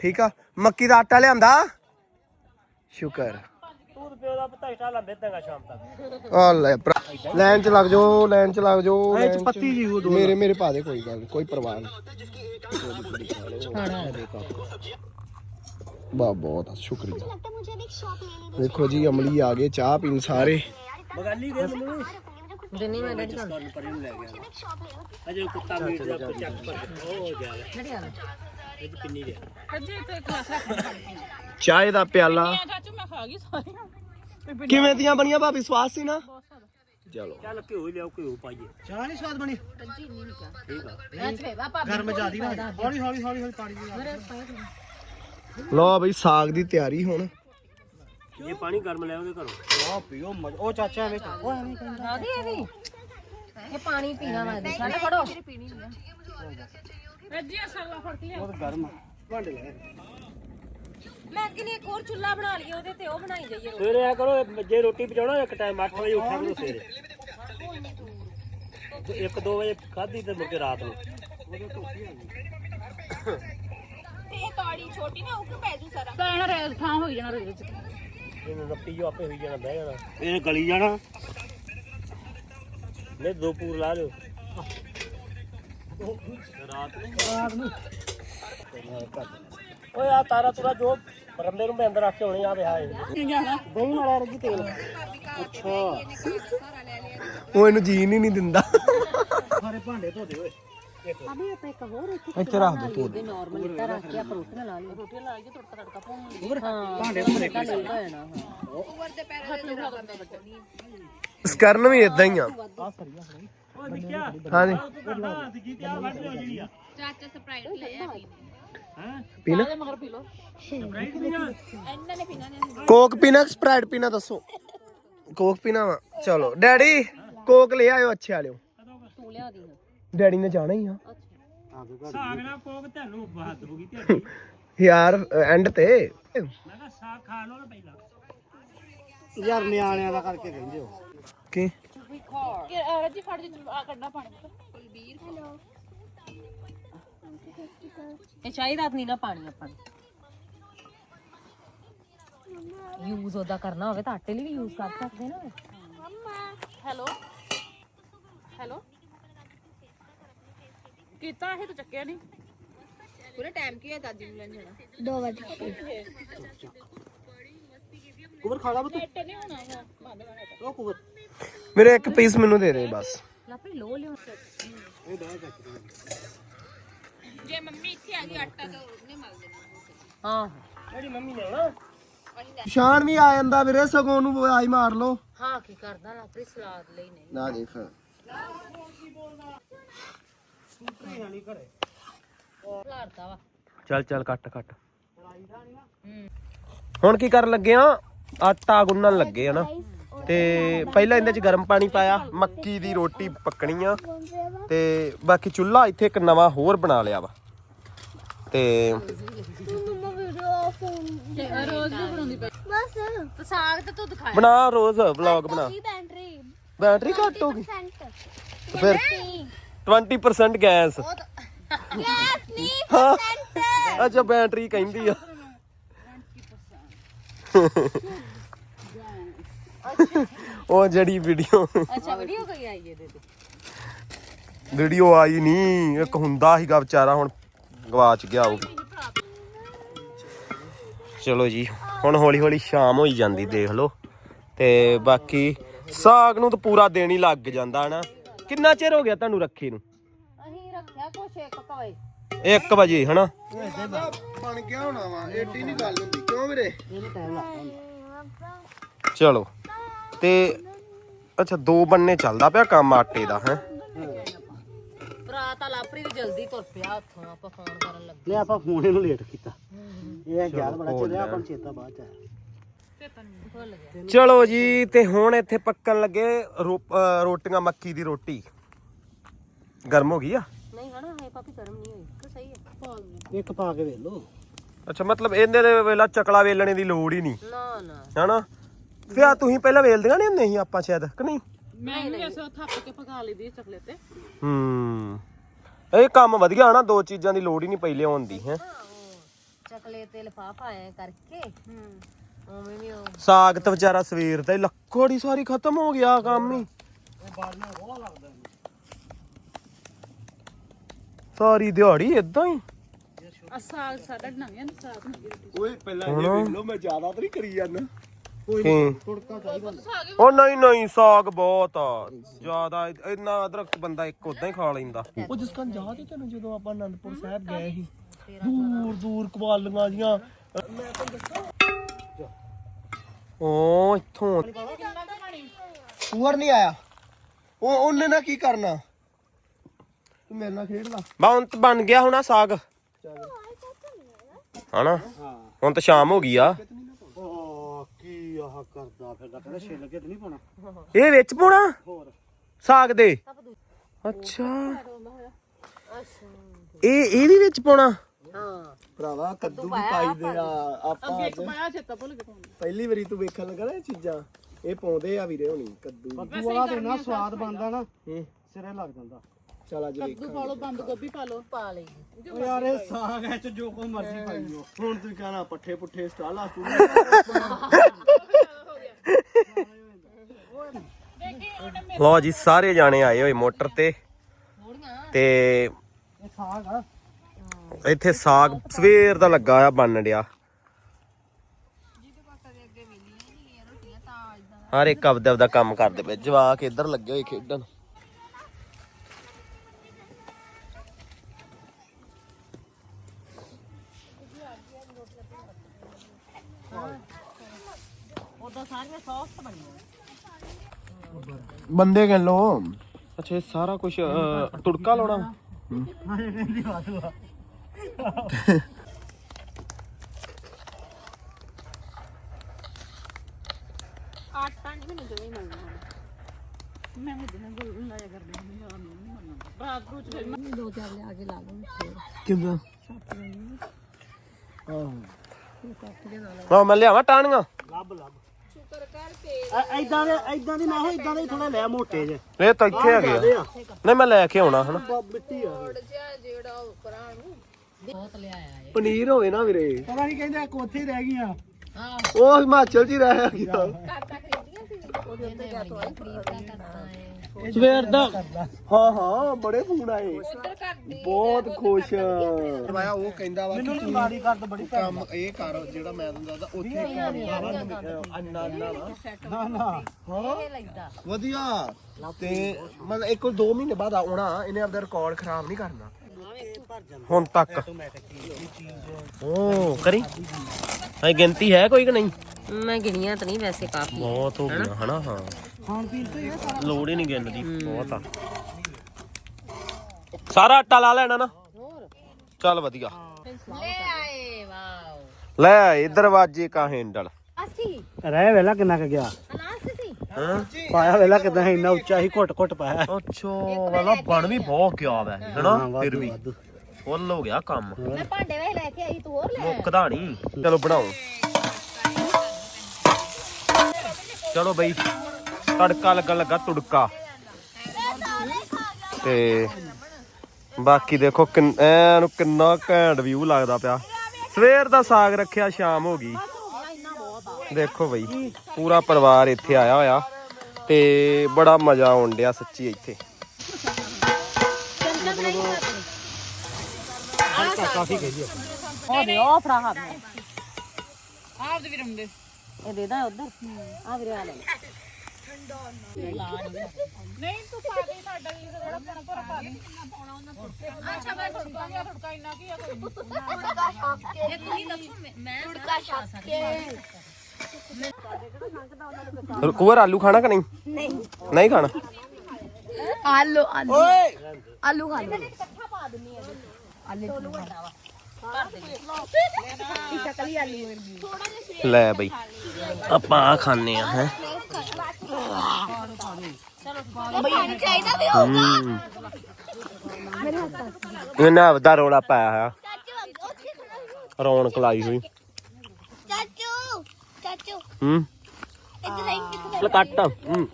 ਠੀਕ ਆ? ਮੱਕੀ ਦਾ ਆਟਾ ਲਿਆਂਦਾ? ਸ਼ੁਕਰ। ਤੂੰ ਤੇ ਪਿਓ ਦਾ ਪਤਾ ਇਟਾ ਲੰਬੇ ਤੰਗਾ ਸ਼ਾਮ ਤੱਕ। ਆ ਲੈ ਭਰਾ ਲਾਈਨ ਚ ਲੱਗ ਜਾਓ ਲਾਈਨ ਚ ਲੱਗ ਜਾਓ ਇਹ ਚ line ਚ। ਪੱਤੀ ਜੀ ਉਹ ਦੋ ਮੇਰੇ ਮੇਰੇ ਪਾ ਦੇ ਕੋਈ ਗੱਲ ਨੀ, ਕੋਈ ਪਰਵਾਹ ਨਹੀਂ ਬਾ ਬਹੁਤ ਸ਼ੁਕਰੀਆ। ਦੇਖੋ ਜੀ ਅਮਲੀ ਆ ਗਏ ਚਾਹ ਪੀਣ ਸਾਰੇ। ਬਗਾਲੀ ਦੇ ਮੈਨੂੰ। ਦਿਨੀ ਮੈਂ ਡੈਡੀ ਕਰਨ ਪਰੇ ਨੂੰ ਲੈ ਗਿਆ। ਅਜੇ ਕੁੱਤਾ ਮੀਟ ਦਾ ਉੱਪਰ ਚੱਕ ਪਰ ਉਹ ਹੋ ਗਿਆ। ਡੈਡੀ ਆ ਇਹ ਪਿੰਨੀ ਦੇ ਅੱਜੇ ਤੇ ਕਲਾਸ ਰੱਖਣੀ ਚਾਹ ਦਾ ਪਿਆਲਾ। ਚਾਚੂ ਮੈਂ ਖਾ ਗਈ ਸਾਰੀਆਂ। ਕਿਵੇਂ ਦੀਆਂ ਬਣੀਆਂ ਭਾਬੀ? ਸਵਾਦ ਸੀ ਨਾ? ਚਲੋ। ਚੱਲ ਘਿਓ ਹੀ ਲਿਆਓ ਘਿਓ ਪਾਈਏ। ਚਾਹ ਨਹੀਂ ਸਵਾਦ ਬਣੀ? ਅੱਛਾ ਬਾਪਾ ਗਰਮ ਜਿਆਦੀ ਹੌਲੀ ਹੌਲੀ ਹੌਲੀ ਹੌਲੀ ਪਾਣੀ ਦੀ ਲਓ ਬਈ ਸਾਗ ਦੀ ਤਿਆਰੀ ਹੁਣ। ਇਹ ਪਾਣੀ ਗਰਮ ਲੈ ਆਉਂਦੇ ਘਰੋਂ। ਆ ਪੀਓ ਉਹ ਚਾਚਾ ਐਵੇਂ ਉਹ ਐਵੇਂ ਰਾਦੀ ਇਹ ਵੀ। ਇਹ ਪਾਣੀ ਪੀਣਾ ਮੈਂ ਦੇ ਛੱਡ ਫੜੋ। ਅੱਜੇ ਸਾਲਾ ਫੜ ਕੇ ਲਿਆ ਗਰਮ ਭਾਂਡੇ ਲੈ। ਮੈਂ ਕਿਨੇ ਇੱਕ ਹੋਰ ਚੁੱਲਾ ਬਣਾ ਲਈਏ ਉਹਦੇ ਤੇ ਉਹ ਬਣਾਈ ਜਾਈਏ ਸਵੇਰੇ ਆ ਕਰੋ ਜੇ ਰੋਟੀ ਪਚਾਉਣਾ ਇੱਕ ਟਾਈਮ 8 ਵਜੇ ਉੱਠਿਆ ਕਰੋ ਸਵੇਰੇ। ਇੱਕ 2 ਵਜੇ ਖਾਧੀ ਤੇ ਮੁੜ ਕੇ ਰਾਤ ਨੂੰ। ਇਹ ਤਾੜੀ ਛੋਟੀ ਨਾ ਉੱਕ ਪੈ ਜੂ ਸਾਰਾ? ਪੈਣਾ ਰੇ ਥਾਂ ਹੋਈ ਜਾਣਾ ਰੇ ਵਿੱਚ ਇਹਨੂੰ ਨੱਪੀ ਜੋ ਆਪੇ ਹੋਈ ਜਾਣਾ ਬਹਿ ਜਾਣਾ। ਇਹ ਗਲੀ ਜਾਣਾ। ਨੇ ਦੋ ਪੂਰ ਲਾ ਲਿਓ। ਰਾਤ ਨੂੰ। ਰਾਤ ਨੂੰ। ਓਏ ਆ ਤਾਰਾ ਤੁਰਾ ਜੋ ਰੰਦੇ ਨੂੰ ਮੈਂ ਅੰਦਰ ਰੱਖ ਕੇ ਹੋਣੇ ਆ ਵਿਆਹ ਇਹ ਜਾਣਾ? ਦਹੀਂ ਨਾਲ ਅਰਗੀ ਤੇਲ। ਅੱਛਾ। ਉਹ ਇਹਨੂੰ ਜੀਣ ਹੀ ਨਹੀਂ ਦਿੰਦਾ। ਸਾਰੇ ਭਾਂਡੇ ਧੋਦੇ ਓਏ ਅਬੇ ਆਪਾਂ ਇੱਕ ਹੋਰ ਇੱਥੇ ਇੱਥੇ ਰੱਖ ਦੋ ਉਹਦੇ ਨਾਰਮਲ ਇੱਟਾ ਰੱਖ ਕੇ ਆਪਾਂ ਰੋਟੀਆਂ ਲਾ ਲਈਏ। ਰੋਟੀਆਂ ਲਾ ਕੇ ਤੜਕਾ ਤੜਕਾ ਪਾਉਂਗੇ ਹੋਰ ਹਾਂ ਭਾਂਡੇ ਧੋਦੇ ਤਾਂ ਨਹੀਂ ਹੋਣਾ ਹਾਂ ਇਸ ਕਰਨ ਵੀ ਇਦਾਂ ਹੀ ਆ। ਤੂੰ ਤੇ ਚਾਚਾ ਸਪਰਾਈਟ ਲੈ ਆ ਪੀਣੀ ਹੈ ਪੀਣਾ ਮਗਰ ਪੀ ਲੋ ਸਪਰਾਈਟ ਦੀਆਂ ਇਹਨਾਂ ਨੇ ਪੀਣਾ ਨੇ ਕੋਕ ਪੀਣਾ ਕਿ ਸਪਰਾਈਟ ਪੀਣਾ ਦੱਸੋ ਕੋਕ ਪੀਣਾ ਵਾ ਚਲੋ ਡੈਡੀ ਕੋਕ ਲੈ ਆਇਓ ਅੱਛੇ ਵਾਲਿਓ ਤੂੰ ਲਿਆ ਦੀ ਡੈਡੀ ਨੇ ਜਾਣਾ ਹੀ ਆ ਸਾਗ ਨਾਲ ਕੋਕ ਤੁਹਾਨੂੰ ਬਾਤ ਹੋ ਗਈ ਤੁਹਾਡੀ ਯਾਰ ਐਂਡ ਤੇ ਮੈਂ ਕਿਹਾ ਸਾਗ ਖਾ ਲਓ ਨਾ ਪਹਿਲਾਂ ਯਾਰ ਨਿਆਣਿਆਂ ਦਾ ਕਰਕੇ ਕਹਿੰਦੇ ਹੋ ਕੀ ਕਿ ਰੱਜੀ ਫੜ ਜੀ ਆ ਕੱਢਣਾ ਪਾਣੀ ਇਹ ਚਾਹੀਦਾ ਨਹੀਂ ਨਾ ਪਾਣੀ ਆਪਾਂ ਨੂੰ। ਯੂਜ਼ ਉਹਦਾ ਕਰਨਾ ਹੋਵੇ ਤਾਂ ਆਟੇ ਲਈ ਵੀ ਯੂਜ਼ ਕਰ ਸਕਦੇ ਨਾ। ਹੈਲੋ ਹੈਲੋ ਕੀਤਾ ਇਹ ਤੂੰ ਚੱਕਿਆ ਨਹੀਂ ਪੂਰਾ ਟਾਈਮ ਕੀ ਹੋਇਆ ਦਾਦੀ ਨੂੰ ਲੈਣ ਜਾਣਾ? ਕੁਬਰ ਖਾਣਾ ਬਤੂ ਇੱਟ ਨਹੀਂ ਹੋਣਾ ਉਹ ਬੰਦ ਹੋਣਾ ਉਹ ਕੁਬਰ ਮੇਰੇ ਇੱਕ ਪੀਸ ਮੈਨੂੰ ਦੇ ਦੇ ਬਸ। ਲਾਪਰੀ ਲੋ ਲਿਓ। ਜੇ ਮੰਮੀ ਇੱਥੇ ਆ ਗਈ ਆਟਾ ਤਾਂ ਉਹਨੇ ਮਲ ਦੇਣਾ। ਹਾਂ। ਜਿਹੜੀ ਮੰਮੀ ਨੇ ਆਉਣਾ ਸ਼ਾਨ ਵੀ ਆ ਜਾਂਦਾ ਵੀਰੇ ਸਗੋਂ ਨੂੰ ਆਈ ਮਾਰ ਲੋ ਹਾਂ ਕੀ ਕਰਦਾ ਲਾਪਰੀ ਸਲਾਦ ਲਈ ਨਹੀਂ। ਨਾ ਦੇਖ। ਖਲਾਰਦਾ ਵਾ। ਚੱਲ ਚੱਲ ਕੱਟ ਕੱਟ। ਹੁਣ ਕੀ ਕਰਨ ਲੱਗੇ ਆ? ਆਟਾ ਗੁੰਨਣ ਲੱਗੇ ਆ ਨਾ। ਤੇ ਪਹਿਲਾਂ ਇਹਦੇ ਚ ਗਰਮ ਪਾਣੀ ਪਾਇਆ ਮੱਕੀ ਦੀ ਰੋਟੀ ਪੱਕਣੀ ਆ। ਤੇ ਬਾਕੀ ਚੁੱਲ੍ਹਾ ਇੱਥੇ ਇੱਕ ਨਵਾਂ ਹੋਰ ਬਣਾ ਲਿਆ ਵਾ। ਤੇ ਰੋਜ਼ ਵੀ ਬਣਾਉਂਦੀ ਪਈ ਤੇ ਸਾਗ ਤੇ ਤੂੰ ਦਿਖਾਇਆ ਬਣਾ ਰੋਜ਼ ਵਲੌਗ ਬਣਾ। ਬੈਟਰੀ ਬੈਟਰੀ ਘੱਟ ਹੋ ਗਈ। ਫਿਰ 20% ਗੈਸ। ਗੈਸ ਨਹੀਂ ਹਾਂ। ਅੱਛਾ ਬੈਟਰੀ ਕਹਿੰਦੀ ਆ। ਉਹ ਜਿਹੜੀ ਵੀਡੀਓ ਅੱਛਾ ਵੀਡੀਓ ਕੋਈ ਆਈ ਇਹਦੇ ਤੇ। ਵੀਡੀਓ ਆਈ ਨਹੀਂ ਇੱਕ ਹੁੰਦਾ ਸੀਗਾ ਵਿਚਾਰਾ ਹੁਣ ਗਵਾਚ ਗਿਆ ਉਹ। ਵੀ। ਚਲੋ ਜੀ ਹੁਣ ਹੌਲੀ ਹੌਲੀ ਸ਼ਾਮ ਹੋਈ ਜਾਂਦੀ ਦੇਖ ਲਓ। ਤੇ ਬਾਕੀ ਸਾਗ ਨੂੰ ਤਾਂ ਪੂਰਾ ਦਿਨ ਹੀ ਲੱਗ ਜਾਂਦਾ ਹਨਾ? ਕਿੰਨਾ ਚਿਰ ਹੋ ਗਿਆ ਤੁਹਾਨੂੰ ਰੱਖੇ ਨੂੰ? ਅਸੀਂ ਰੱਖਿਆ ਕੁਛ ਇੱਕ ਕਵੇ 1 ਵਜੇ ਹਨਾ? ਬਣ ਗਿਆ ਹੋਣਾ ਵਾ ਏਡੀ ਨਹੀਂ ਗੱਲ ਹੁੰਦੀ। ਕਿਉਂ ਵੀਰੇ? ਚਲੋ। ਤੇ ਅੱਛਾ ਦੋ ਬੰਨੇ ਚੱਲਦਾ ਪਿਆ ਕੰਮ ਆਟੇ ਦਾ ਹੈ? ਭਰਾ ਤਾਂ ਲਾਪਰੀ ਵੀ ਜਲਦੀ ਤੁਰ ਪਿਆ ਉੱਥੋਂ ਆਪਾਂ ਫੋਨ ਕਰਨ ਲੱਗੇ ਲੈ ਆਪਾਂ ਫੋਨ ਇਹਨੂੰ ਲੇਟ ਕੀਤਾ। ਇਹ ਯਾਦ ਬੜਾ ਚੱਲਿਆ ਆਪਾਂ ਨੂੰ ਚੇਤਾ ਬਾਅਦ ਚ ਆਇਆ। ਭੁੱਲ ਗਿਆ। ਚਲੋ ਜੀ ਤੇ ਹੁਣ ਇੱਥੇ ਪੱਕਣ ਲੱਗੇ ਰੋ- ਅਹ ਰੋਟੀਆਂ ਮੱਕੀ ਦੀ ਰੋਟੀ। ਗਰਮ ਹੋ ਗਈ ਆ? ਨਹੀਂ ਹਨਾ ਹੈ ਪਾਪੀ ਗਰਮ ਨਹੀਂ ਹੋਈ। ਕਿ ਸਹੀ ਹੈ ਇੱਕ ਪਾ ਕੇ ਵੇਖ ਅੱਛਾ ਮਤਲਬ ਇਹਦੇ ਦੇ ਵੇਲਾ ਚਕਲਾ ਵੇਲਣੇ ਦੀ ਲੋੜ ਹੀ ਨਹੀਂ। ਨਾ ਨਾ। ਹਨਾ? ਫਿਰ ਆ ਤੁਸੀਂ ਪਹਿਲਾਂ ਵੇਲਦੀਆਂ ਨਹੀਂ ਹੁੰਦੇ ਸੀ ਆਪਾਂ ਸ਼ਾਇਦ ਕਿ ਨਹੀਂ? ਮੈਂ ਵੀ ਐਸਾ ਥੱਪ ਕੇ ਪਕਾ ਲਈ ਦੀ ਚਕਲੇ ਤੇ। ਹੂੰ। ਇਹ ਕੰਮ ਵਧੀਆ ਹਨਾ ਦੋ ਚੀਜ਼ਾਂ ਦੀ ਲੋੜ ਹੀ ਨਹੀਂ ਪਹਿਲੇ ਹੋਣ ਦੀ ਹੈ। ਚਕਲੇ ਤੇ ਲਫਾਫਾ ਆਇਆ ਕਰਕੇ। ਉਵੇਂ ਵੀ ਉਹ ਸਾਗ ਤਾਂ ਵਿਚਾਰਾ ਸਵੇਰ ਦਾ ਹੀ ਲੱਕੜੀ ਸਾਰੀ ਖਤਮ ਹੋ ਗਿਆ ਕੰਮ ਹੀ। ਸਾਰੀ ਦਿਹਾੜੀ ਇਦਾਂ ਹੀ। ਆ ਸਾਗ ਸਾਡਾ ਨਵੀਂ ਨਾ ਸਾਗ ਨਹੀਂ ਓਏ ਪਹਿਲਾਂ ਇਹ ਵੇਖ ਲਓ ਮੈਂ ਜ਼ਿਆਦਾ ਤਾਂ ਨਹੀਂ ਕਰੀ ਜਾਂਦਾ। ਕੋਈ ਉਹ ਨਹੀਂ ਨਹੀਂ ਸਾਗ ਬਹੁਤ ਆ। ਜ਼ਿਆਦਾ ਇੰਨਾ ਅਦਰਕ ਬੰਦਾ ਇੱਕ ਉਦਾਂ ਹੀ ਖਾ ਲੈਂਦਾ। ਉਹ ਜਿਸ ਕੰਨ ਯਾਦ ਹੈ ਤੈਨੂੰ ਜਦੋਂ ਆਪਾਂ ਅਨੰਦਪੁਰ ਸਾਹਿਬ ਗਏ ਸੀ? ਦੂਰ ਦੂਰ ਕਵਾਲੀਆਂ ਜੀਆਂ। ਮੈਂ ਤੁਹਾਨੂੰ ਦੱਸਾਂ ਉਹ ਇੱਥੋਂ ਪੂਰ ਨਹੀਂ ਆਇਆ। ਉਹ ਉਹਨੇ ਨਾ ਕੀ ਕਰਨਾ? ਤੂੰ ਮੇਰੇ ਨਾਲ ਖੇਡ ਲਾ ਬੰਤ ਬਣ ਗਿਆ ਹੋਣਾ ਸਾਗ। ਹਨਾ? ਹੁਣ ਤਾਂ ਸ਼ਾਮ ਹੋ ਗਈ ਆ। ਓ ਕੀ ਆਹ ਕਰਦਾ ਫਿਰਦਾ ਕਹਿੰਦਾ ਛਿੱਲ ਕੇ ਤੇ ਨਹੀਂ ਪਾਣਾ ਇਹ ਵਿੱਚ ਪਾਉਣਾ? ਹੋਰ। ਸਾਗ ਦੇ? ਅੱਛਾ। ਇਹ ਇਹ ਵੀ ਵਿੱਚ ਪਾਉਣਾ? ਹਾਂ। ਭਰਾਵਾ ਕੱਦੂ ਵੀ ਪਾਈਦੇ ਆ ਆਪਾਂ ਅੱਗੇ ਇੱਕ ਪਾਇਆ ਚੇਤਾ ਭੁੱਲ ਕੇ ਪਾਉਂਦੀ ਪਹਿਲੀ ਵਾਰੀ ਤੂੰ ਵੇਖਣ ਲੱਗਾ ਨਾ ਇਹ ਚੀਜ਼ਾਂ। ਇਹ ਪਾਉਂਦੇ ਆ ਵੀਰੇ ਹੁਣੀ ਕੱਦੂ ਕੱਦੂ ਵਾਲਾ ਤੇ ਇੰਨਾ ਸਵਾਦ ਬਣਦਾ ਨਾ। ਹੂੰ। ਸਿਰੇ ਲੱਗ ਜਾਂਦਾ। ਚਲ ਅੱਜ ਵੇਖ ਕੱਦੂ ਪਾ ਲਓ ਬੰਦ ਗੋਭੀ ਪਾ ਲਓ ਪਾ ਲਈ। ਓ ਯਾਰ ਇਹ ਸਾਗ ਐ ਚ ਜੋ ਕੋਈ ਮਰਜ਼ੀ ਪਾਈ ਜਾਓ। ਹੁਣ ਤੂੰ ਕਹਣਾ ਪੱਠੇ ਪੁੱਠੇ ਸਟਾਲਾ ਲੋ ਜੀ, ਸਾਰੇ ਜਾਣੇ ਆਏ ਹੋਏ ਮੋਟਰ ਤੇ। ਤੇ ਸਾਗ ਇੱਥੇ ਸਾਗ ਸਵੇਰ ਦਾ ਲੱਗਾ ਆ ਬੰਨ ਡਿਆ। ਹਰ ਇੱਕ ਆਪਦਾ ਆਪਦਾ ਕੰਮ ਕਰਦੇ ਪਏ, ਜਵਾਕ ਇੱਧਰ ਲੱਗੇ ਹੋਏ ਖੇਡਣ ਉਦੋਂ ਸਾਰੀਆਂ ਸੌਫਟ ਬਣੀਆਂ ਬੰਦੇ ਕਹਿ ਲੋ ਅੱਛਾ ਇਹ ਸਾਰਾ ਕੁਝ ਤੁੜਕਾ ਲਾਉਣਾ? ਆਟਾ ਨਹੀਂ ਮੈਨੂੰ ਮੈਂ ਵੀ ਦਿਨ ਗੁਲ ਲਾਇਆ ਕਰਦੀ ਹਾਂ ਯਾਰ ਨਹੀਂ ਮੰਨਣਾ ਰਾਤ ਨੂੰ ਫਿਰ ਮੈਂ ਦੋ ਚਾਰ ਲਿਆ ਕੇ ਲਾ ਲਵਾਂ ਕਿੰਨਾ? ਆਹ। ਮੈਂ ਲਿਆਵਾਂ ਟਾਣੀਆਂ ਲੱਭ ਲੱਭ। ਐਦਾਂ ਦੇ ਐਦਾਂ ਦੀ ਨਾ ਹੋ ਐਦਾਂ ਦੇ ਥੋੜਾ ਲੈ ਮੋਟੇ ਜੇ। ਇਹ ਤਾਂ ਇੱਥੇ ਹੈਗੇ ਆ। ਨਹੀਂ ਮੈਂ ਲੈ ਕੇ ਆਉਣਾ ਹਨਾ। ਮਿੱਟੀ ਆ। ਬਹੁਤ ਲਿਆਇਆ ਏ ਪਨੀਰ ਹੋਵੇ ਨਾ ਵੀਰੇ। ਪਤਾ ਨਹੀਂ ਕਹਿੰਦੇ ਕੋਥੇ ਹੀ ਰਹਿ ਗਈਆਂ। ਉਹ ਹਿਮਾਚਲ ਚ ਹੀ ਰਹਿ ਗਿਆ। ਸਵੇਰ ਦਾ। ਹਾਂ ਹਾਂ ਬੜੇ ਫੋਨ ਆਏ। ਬਹੁਤ ਖੁਸ਼। ਵਾਇਆ ਉਹ ਕਹਿੰਦਾ ਵਾ ਮੈਨੂੰ ਨੀ ਮਾਰੀ ਕਰਦ ਬੜੀ ਕੰਮ ਇਹ ਕਰ ਜਿਹੜਾ ਮੈਂ ਤੁਹਾਨੂੰ ਦੱਸਦਾ ਉੱਥੇ ਅੰਨਾ ਅੰਨਾ ਨਾ ਨਾ। ਲੈਂਦਾ। ਵਧੀਆ। ਤੇ ਮਤਲਬ ਇੱਕ ਦੋ ਮਹੀਨੇ ਬਾਅਦ ਆਉਣਾ ਇਹਨੇ ਆਪਦਾ ਰਿਕਾਰਡ ਖਰਾਬ ਨਹੀਂ ਕਰਨਾ। ਹੁਣ ਤੱਕ। ਓ ਕਰੀ? ਹੈ ਗਿਣਤੀ ਹੈ ਕੋਈ ਕਿ ਨਹੀਂ? ਮੈਂ ਗਿਣੀਆਂ ਤਾਂ ਨਹੀਂ ਵੈਸੇ ਕਾਫੀ। ਬਹੁਤ ਹੋ ਗਿਆ ਹਨਾ? ਹਾਂ। ਖਾਣ ਪੀਣ ਤੇ ਇਹ ਸਾਰਾ ਲੋੜ ਹੀ ਨਹੀਂ ਗਿਣਨ ਦੀ ਬਹੁਤ ਆ। ਸਾਰਾ ਆਟਾ ਲਾ ਲੈਣਾ ਨਾ। ਚੱਲ ਵਧੀਆ। ਲੈ ਆਏ ਵਾਓ। ਲੈ ਆਏ ਦਰਵਾਜ਼ੇ ਕਾ ਹੈਂਡਲ। ਅਸੀਂ? ਰਹਿ ਵੇਲਾ ਕਿੰਨਾ ਕ ਗਿਆ। ਅਨਾਸ ਸੀ? ਹਾਂ? ਪਾਇਆ ਵੇਲਾ ਕਿਦਾਂ ਇੰਨਾ ਉੱਚਾ ਹੀ ਘੁੱਟ ਘੁੱਟ ਪਾਇਆ। ਅੱਛਾ ਵਾਲਾ ਬਣ ਵੀ ਬਹੁਤ ਗਿਆ ਵੈ ਹੈਨਾ? ਫਿਰ ਵੀ। ਫੁੱਲ ਹੋ ਗਿਆ ਕੰਮ। ਮੈਂ ਭਾਂਡੇ ਵੇ ਲੈ ਕੇ ਆਈ ਤੂੰ ਹੋਰ ਲੈ ਮੁੱਕਦਾ ਨਹੀਂ। ਚਲੋ ਬਣਾਓ। ਚਲੋ ਬਈ। ਤੜਕਾ ਲੱਗਣ ਲੱਗਾ ਤੁੜਕਾ। ਤੇ ਬਾਕੀ ਦੇਖੋ ਕਿੰਨ- ਐਨ ਕਿੰਨਾ ਘੈਂਟ ਵਿਊ ਲੱਗਦਾ ਪਿਆ। ਸਵੇਰ ਦਾ ਸਾਗ ਰੱਖਿਆ ਸ਼ਾਮ ਹੋ ਗਈ। ਦੇਖੋ ਬਈ ਪੂਰਾ ਪਰਿਵਾਰ ਇੱਥੇ ਆਇਆ ਹੋਇਆ। ਤੇ ਬੜਾ ਮਜ਼ਾ ਆਉਣ ਡਿਆ ਸੱਚੀ ਇੱਥੇ। ਉਹ ਦੇ ਉਹ ਫੜਾ ਹੱਥ ਆਪ ਦੇ। ਵੀ ਰੰਦੇ ਇਹ ਦੇ ਦਾਂ ਉਧਰ। ਆ ਵੀਰੇ ਆ ਲੈ। ਨਹੀਂ ਤੂੰ ਪਾ ਦੇ ਸਾਡਾ ਵੀ ਥੋੜਾ ਪਾਣਾ ਭਰ ਪਾ ਦੇ ਅੱਛਾ ਮੈਂ ਥੋੜਾ ਜਿਹਾ ਥੋੜਾ ਇੰਨਾ ਕੀ ਆ ਕੋਈ ਇਹ ਤੁਸੀਂ ਦੱਸੋ ਮੈਂ ਤੁੜਕਾ ਛੱਕ ਕੇ ਕੁਵਰ ਆਲੂ ਖਾਣਾ ਕਿ ਨਹੀਂ ਨਹੀਂ ਨਹੀਂ ਖਾਣਾ ਆਲੂ ਆਲੂ ਆਲੂ ਖਾ ਲਓ ਲੈ ਬਈ। ਆਪਾਂ ਆ ਖਾਣੇ ਆ ਹੈ। ਪਾਣੀ ਚਾਹੀਦਾ ਵੀ ਹੋਊਗਾ ਇਹਨਾਂ ਦਾ ਰੋਲਾ ਪਾਇਆ ਹੋਇਆ। ਚਾਚੂ ਉੱਥੇ ਖੜਾ ਹੋ। ਰੌਣਕ ਲਾਈ ਹੋਈ। ਚਾਚੂ ਚਾਚੂ। ਹੂੰ। ਇੱਧਰ ਆਈ ਕਿੱਥੇ ਚਲ ਕੱਟ। ਹੂੰ।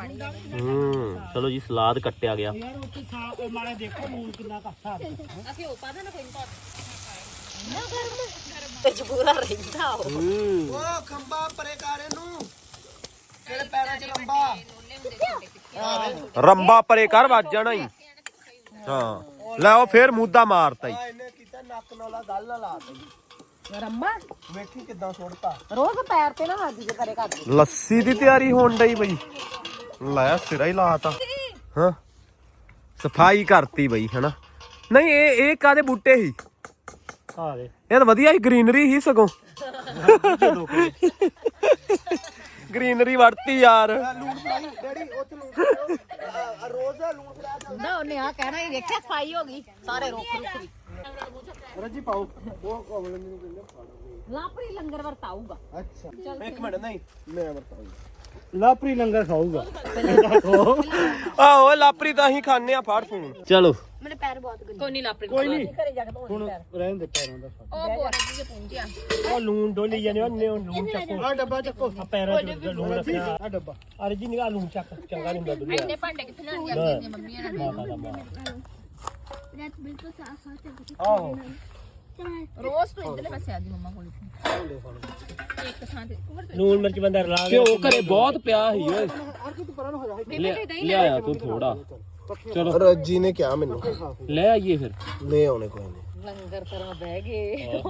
ਹੂੰ ਚਲੋ ਜੀ ਸਲਾਦ ਕੱਟਿਆ ਗਿਆ। ਵਿੱਚ ਪੂਰਾ ਰਹਿੰਦਾ ਉਹ। ਉਹ ਖੰਬਾ ਪਰੇ ਕਰ ਇਹਨੂੰ। ਤੇਰੇ ਪੈਰਾਂ 'ਚ ਲੰਬਾ ਰੰਬਾ ਪਰੇ ਕਰ ਵੱਜ ਜਾਣਾ ਹੀ ਹਾਂ। ਲੈ ਉਹ ਫੇਰ ਮੁੱਦਾ ਮਾਰਤਾ ਈ। ਆ ਇਹਨੇ ਕੀਤਾ ਨੱਕ ਨਾਲਾ ਗੱਲ ਨਾਲ ਲਾ ਦਿੱਤੀ। ਰੰਮਾ ਵੇਖੀ ਕਿਦਾਂ ਸੁੱਟਤਾ। ਰੋਜ਼ ਪੈਰ ਤੇ ਨਾ ਵੱਜ ਜੇ ਕਰੇ ਕਰ ਲੱਸੀ ਦੀ ਤਿਆਰੀ ਹੋਣ ਡਈ ਬਈ। ਲਾਇਆ ਸਿਰਾ ਹੀ ਲਾਤਾ। ਹਾਂ? ਸਫ਼ਾਈ ਕਰਤੀ ਬਈ ਹਨਾ? ਨਹੀਂ ਇਹ ਇਹ ਕਾਦੇ ਬੂਟੇ ਸੀ? ਆ ਦੇ ਇਹ ਤਾਂ ਵਧੀਆ ਹੀ ਗ੍ਰੀਨਰੀ ਹੀ ਸਗੋਂ। ਗ੍ਰੀਨਰੀ ਵੜਤੀ ਯਾਰ। ਲੂਣ ਫੜਾਈ ਡੈਡੀ ਉੱਥੇ ਲੂਣ ਫੜਾਓ। ਆ, ਰੋਜ਼ ਆ ਲੂਣ ਫੜਾ ਨਾ ਉਹਨੇ ਆ ਕਹਿਣਾ ਹੀ ਵੇਖਿਆ ਸਫ਼ਾਈ ਹੋ ਗਈ ਸਾਰੇ ਰੁੱਖ ਰੁੱਖ ਦੀ। ਰੱਜੀ ਪਾਓ। ਉਹ ਕਹਿੰਦੇ ਫੜ ਲਾਪਰੀ ਲੰਗਰ ਵਰਤਾਊਗਾ। ਅੱਛਾ। ਇੱਕ ਮਿੰਟ ਨਹੀਂ ਮੈਂ ਵਰਤਾਉਂਗਾ ਲਾਪਰੀ ਲੰਗਰ ਖਾਊਗਾ। ਆਹੋ ਲਾਪਰੀ ਤਾਂ ਹੀ ਖਾਣੇ ਆ ਫਾੜ ਫੋਨ ਚਲੋ। ਮੇਰੇ ਪੈਰ ਬਹੁਤ ਗੰਦੇ। ਕੋਈ ਨਹੀਂ ਲਾਪਰੀ ਕੋਈ ਨਹੀਂ ਘਰੇ ਜਾ ਕੇ ਧੋ ਹੁਣ ਰਹਿਣ ਦੇ ਪੈਰਾਂ ਦਾ ਉਹ ਬੋਰ ਜੀ ਪਹੁੰਚਿਆ ਉਹ ਲੂਣ ਡੋਲੀ ਜਾਂਦੇ ਉਹ ਲੂਣ ਚੱਕੋ। ਆ ਡੱਬਾ ਚੱਕੋ। ਆ ਪੈਰਾਂ 'ਚ ਲੂਣ ਰੱਖਿਆ। ਆ ਡੱਬਾ। ਅਰੇ ਜੀ ਨਿਕਾ ਲੂਣ ਚੱਕ। ਚੰਗਾ ਨਹੀਂ ਹੁੰਦਾ ਦੁਨੀਆ ਇੰਨੇ ਭਾਂਡੇ ਕਿੱਥੇ ਲੈਣ ਜਾਂਦੀਆਂ ਮੰਮੀਆਂ ਨੇ ਮਾਤਾ ਦਾ ਬਿਲਕੁਲ ਸਾਫ਼ ਸਾਫ਼ ਤੇ ਆਹੋ। ਰੋਜ਼ ਤੋਂ ਇੱਧਰਲੇ ਪਾਸੇ ਆਦੀ ਮੰਮਾ ਕੋਲ। ਇੱਕ ਥਾਂ ਤੇ ਲੂਣ ਮਿਰਚ ਬੰਦਾ ਰਲਾ ਕੇ ਘਿਓ ਘਰੇ ਬਹੁਤ ਪਿਆ ਸੀ ਓਏ। ਲਿਆਇਆ ਤੂੰ ਥੋੜਾ ਚਲੋ। ਰੱਜੀ ਨੇ ਕਿਹਾ ਮੈਨੂੰ। ਲੈ ਆਈਏ ਫਿਰ। ਲੈ ਆਉਣੇ ਕੋਈ ਨਹੀਂ। ਲੰਗਰ ਤਰ੍ਹਾਂ ਬਹਿ ਗਏ।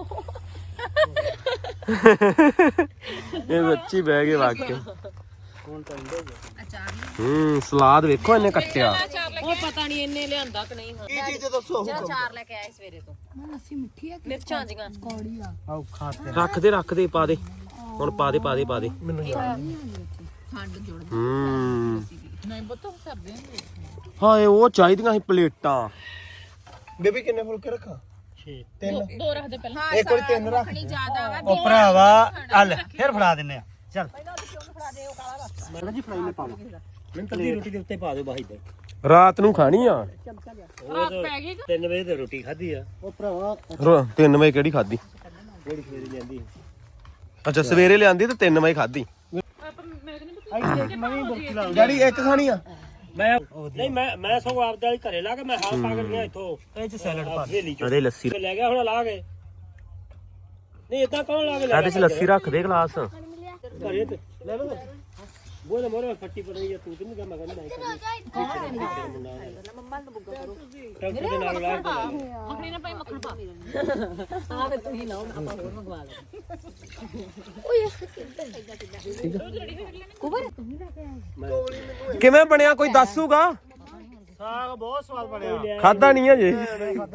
ਇਹ ਸੱਚੀ ਬਹਿ ਗਏ ਵਾਕਿਆ। ਹੂੰ ਸਲਾਦ ਵੇਖੋ ਇਹਨੇ ਕੱਟਿਆ। ਉਹ ਪਤਾ ਨਹੀਂ ਇਹਨੇ ਲਿਆਂਦਾ ਕਿ ਨਹੀਂ ਹਾਂ। ਕੀ ਚੀਜ਼ ਦੱਸੋ ਜਿਹੜਾ ਚਾਰ ਲੈ ਕੇ ਆਏ ਸਵੇਰੇ ਤੋਂ। ਲੱਸੀ ਮਿੱਠੀ ਆ ਮਿਰਚਾਂ ਜੀਆਂ ਆਓ ਖਾ ਤੇ ਰੱਖ ਦੇ ਰੱਖ ਦੇ ਪਾ ਦੇ। ਹੁਣ ਪਾ ਦੇ ਪਾ ਦੇ ਪਾ ਦੇ। ਮੈਨੂੰ ਖੰਡ ਜੋੜ ਹੂੰ। ਨਹੀਂ ਪੁੱਤ ਕਰਦੇ ਹਾਏ ਉਹ ਚਾਹੀਦੀਆਂ ਸੀ ਪਲੇਟਾਂ। ਬੇਬੀ ਕਿੰਨੇ ਫੁਲਕੇ ਰੱਖਾਂ? 6 ਤਿੰਨ। ਦੋ ਰੱਖਦੇ ਪਹਿਲਾਂ। ਇੱਕ ਵਾਰੀ ਤਿੰਨ ਰੱਖ। ਨਹੀਂ ਜ਼ਿਆਦਾ ਵਾ ਉਹ ਭਰਾਵਾ ਹਲ ਫਿਰ ਫੜਾ ਦਿੰਨੇ ਆ। ਚੱਲ। ਮੈਂ ਜੀ ਫਰਾਈ ਨੇ ਪਾ ਮੈਨੂੰ ਤਾਂ ਰੋਟੀ ਦੇ ਉੱਤੇ ਪਾ ਦਿਓ ਬਾਹੀ ਤੇ ਰਾਤ ਨੂੰ ਖਾਣੀ ਆ? ਰਾਤ ਪੈ ਗਈ 3 ਵਜੇ ਤੇ ਰੋਟੀ ਖਾਧੀ ਆ। ਉਹ ਭਰਾਵਾ 3 ਵਜੇ ਕਿਹੜੀ ਖਾਦੀ ਜਿਹੜੀ ਸਵੇਰੇ ਜਾਂਦੀ ਅੱਛਾ ਸਵੇਰੇ ਲਿਆਂਦੀ ਤੇ 3 ਵਜੇ ਲਾ ਡੈਡੀ ਇੱਕ ਖਾਣੀ ਆ। ਮੈਂ ਨਹੀਂ ਮੈਂ ਮੈਂ ਸਗੋਂ ਆਪਦੇ ਵਾਲੀ ਘਰੇ ਲਾ ਕੇ ਮੈਂ ਹਾਲ ਪਾ ਕੇ ਗਿਆ ਇੱਥੋਂ ਇਹ ਚ ਸੈਲਡ ਪਾ ਹਵੇਲੀ ਚ। ਅਰੇ ਲੱਸੀ ਲੈ ਗਿਆ ਹੁਣ ਲਾ ਕੇ। ਨਹੀਂ ਇਦਾਂ ਕੌਣ ਲਾ ਕੇ ਲੈ ਇਹਦੇ ਚ ਲੱਸੀ ਰੱਖ ਦੇ ਗਲਾਸ। ਘਰੇ ਤੇ ਲੈ ਲਓ ਬੋਲੇ ਮੋਰੇ ਫੱਟੀ ਪਈ ਆ ਤੂੰ ਕਿੰਨੀ ਕੰਮ ਕਰਨੀ ਨਹੀਂ ਟਰੱਕ ਦੇ ਨਾਲ ਲਾ ਕੇ ਮੱਖਣੀ ਨਾ ਭਾਈ ਮੱਖਣ ਪਾ। ਆ ਤੇ ਤੁਸੀਂ ਲਾਓ ਆਪਾਂ ਹੋਰ ਮੰਗਵਾ ਲਓ ਕਿਵੇਂ ਬਣਿਆ? ਕੋਈ ਦੱਸੂਗਾ? ਸਾਗ ਬਹੁਤ ਸਵਾਦ ਬਣਿਆ। ਖਾਦਾ ਨਹੀਂ। ਅਜੇ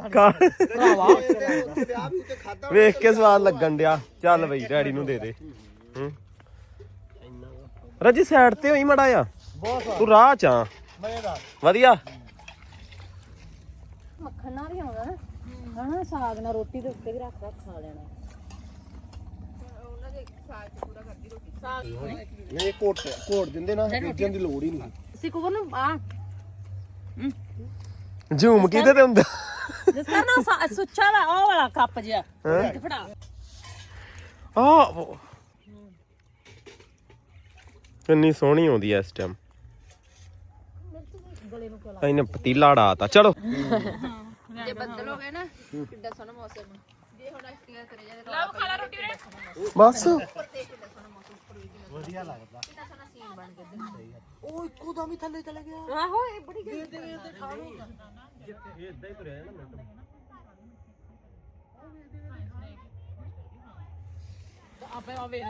ਖਾ- ਵਿਆਹ ਵੀ ਤੇ ਖਾਦਾ ਵੇਖ ਕੇ ਸਵਾਦ ਲੱਗਣ ਡਿਆ। ਚੱਲ ਬਈ ਡੈਡੀ ਨੂੰ ਦੇ ਦੇ। ਹੂੰ। ਰਜੀ ਸਾਈਡ ਤੇ ਹੋਈ ਮੜਾ ਆ ਬਹੁਤ ਤੂੰ ਰਾਹ ਚ ਆ। ਮਜ਼ੇਦਾਰ ਵਧੀਆ। ਮੱਖਣ ਨਾਲ ਆਉਂਦਾ ਨਾ। ਹਨਾ ਸਾਗ ਨਾਲ ਰੋਟੀ ਦੇ ਉੱਤੇ ਵੀ ਰੱਖ ਰੱਖ ਖਾ ਲੈਣਾ। ਇਹ ਕੋਟ ਕੋਟ ਦਿੰਦੇ ਨਾ ਬੀਜਣ ਦੀ ਲੋੜ ਹੀ ਨਹੀਂ। ਸਿਕੂਰ ਨੂੰ ਆ। ਜ਼ੂਮ ਨਾ ਸਾ- ਸੁੱਚਾ ਵਾ ਉਹ ਵਾਲਾ ਇੰਨੀ ਸੋਹਣੀ ਆਉਂਦੀ ਐ ਇਸ ਟਾਈਮ ਇਹਨੇ ਪਤੀਲਾ ਢਾਤਾ ਚਲੋ। ਜੇ ਬੱਦਲ ਹੋ ਗਏ ਨਾ ਕਿੱਡਾ ਸੋਹਣਾ ਮੌਸਮ ਜੇ ਹੁਣ ਐਕਟੀਵ ਕਰੇ ਜਾਂਦੇ ਲਓ ਖਾਲਾ ਰੋਟੀ ਰੇ ਬਸ। ਵਧੀਆ ਲੱਗਦਾ। ਕਿੰਨਾ ਸੋਹਣਾ ਸੀਨ ਬਣ ਗਿਆ ਸਹੀ ਉਹ ਇੱਕੋ ਦਮ ਥੱਲੇ ਚਲੇ ਗਿਆ। ਆਹੋ ਇਹ ਬੜੀ ਦੇ ਦੇ ਦੇ ਇਦਾਂ ਹੀ ਤੁਰਿਆ ਨਾ ਮੈਂ ਆਪੇ ਆ। ਵੇਖ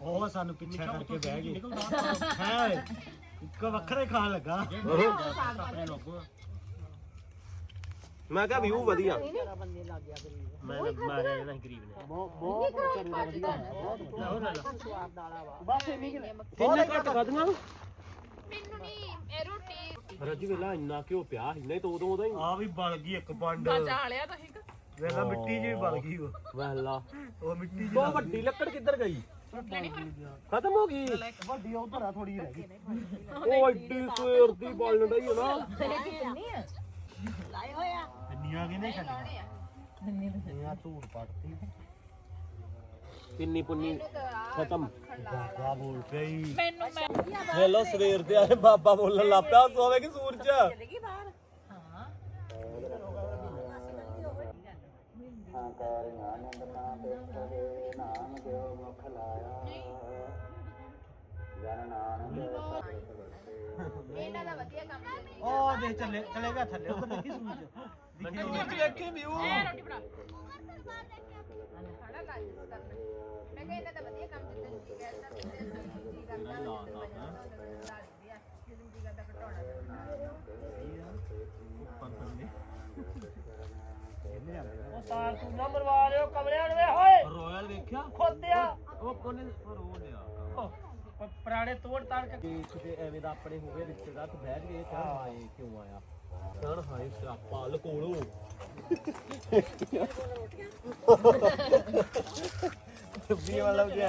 ਉਹ ਸਾਨੂੰ ਵੱਖਰੇ ਮੈਂ ਮੈਂ ਮਾਰਿਆ ਇਹਨਾਂ ਗਰੀਬ ਨੇ। ਬਹੁਤ ਬਹੁਤ ਬਹੁਤ ਬਹੁਤ ਬਹੁਤ ਬਹੁਤ ਬਹੁਤ ਬਹੁਤ ਬਹੁਤ ਬਹੁਤ ਬਹੁਤ ਬਹੁਤ ਬਹੁਤ ਬਹੁਤ ਬਹੁਤ ਮੈਨੂੰ ਵੇਲਾ ਇੰਨਾ ਕਿਉਂ ਪਿਆ ਇੰਨਾ ਹੀ ਤਾਂ ਉਦੋਂ ਉਹਦਾ ਹੀ। ਆ ਵੀ ਬਲ ਗਈ ਇੱਕ ਪੰਡ। ਬਚਾ ਲਿਆ ਤੁਸੀਂ ਵੇਲਾ ਮਿੱਟੀ ਜੀ ਬਲ ਗਈ ਉਹ। ਵੇਲਾ। ਉਹ ਮਿੱਟੀ ਜੀ ਬਹੁਤ ਵੱਡੀ ਲੱਕੜ ਕਿੱਧਰ ਗਈ? ਖਤਮ ਹੋ ਗਈ? ਵੱਡੀ ਉਧਰ ਆ ਥੋੜੀ ਰਹਿ ਗਈ। ਉਹ ਐਡੀ ਸਵੇਰ ਦੀ ਬਲਣ ਡਈ ਹੈ ਨਾ। ਲਾਏ ਹੋਇਆ ਨੀਆਂ ਕਿਨੇ ਛੱਡ ਨੀਆਂ ਧੂੜ ਪੜਤੀ। ਪਿੰਨੀ ਪੁੰਨੀ ਖਤਮ। ਬਾਬਾ ਬੋਲ ਪਈ ਮੈਨੂੰ ਮੈਂ ਹੈਲੋ ਸਵੇਰ ਦੇ ਆਏ ਬਾਬਾ ਬੋਲਣ ਲੱਪਾ ਸੋਵੇ ਕਿ ਸੂਰਜ। ਚਲੇਗੀ ਬਾਹਰ ਹਾਂ ਆਕਾਰ ਆਨੰਦ ਨਾ ਪੇਖੇ ਨਾਮ ਜੋ ਮੁਖ ਲਾਇਆ ਜਨ ਆਨੰਦ ਇਹਨਾਂ ਦਾ ਵਧੀਆ ਕੰਮ ਉਹ ਦੇ ਚੱਲੇ ਚਲੇਗਾ ਥੱਲੇ। ਉਹ ਦੇਖੀ ਸੂਰਜ। ਕੰਜਰ ਤੂੰ ਨਾ ਮਰਵਾ ਲਿਓ ਕਮਲਿਆਂ ਨੂੰ ਰੋਇਲ ਵੇਖਿਆ ਖੋਤਿਆ! ਉਹ ਕੋਨੇ ਰੋ ਲਿਆ। ਪੁਰਾਣੇ ਤੋੜ ਤਾੜ ਕੇ ਕਿਤੇ ਐਵੇਂ ਦਾ ਆਪਣੇ ਹੋਵੇ ਰਿਸ਼ਤੇਦਾਰ ਬੈਠ ਗਏ ਚਾਹ ਕਿਉਂ ਆਇਆ? ਯਾਰ ਹਾਏ ਵੀ ਮਤਲਬ ਕਿ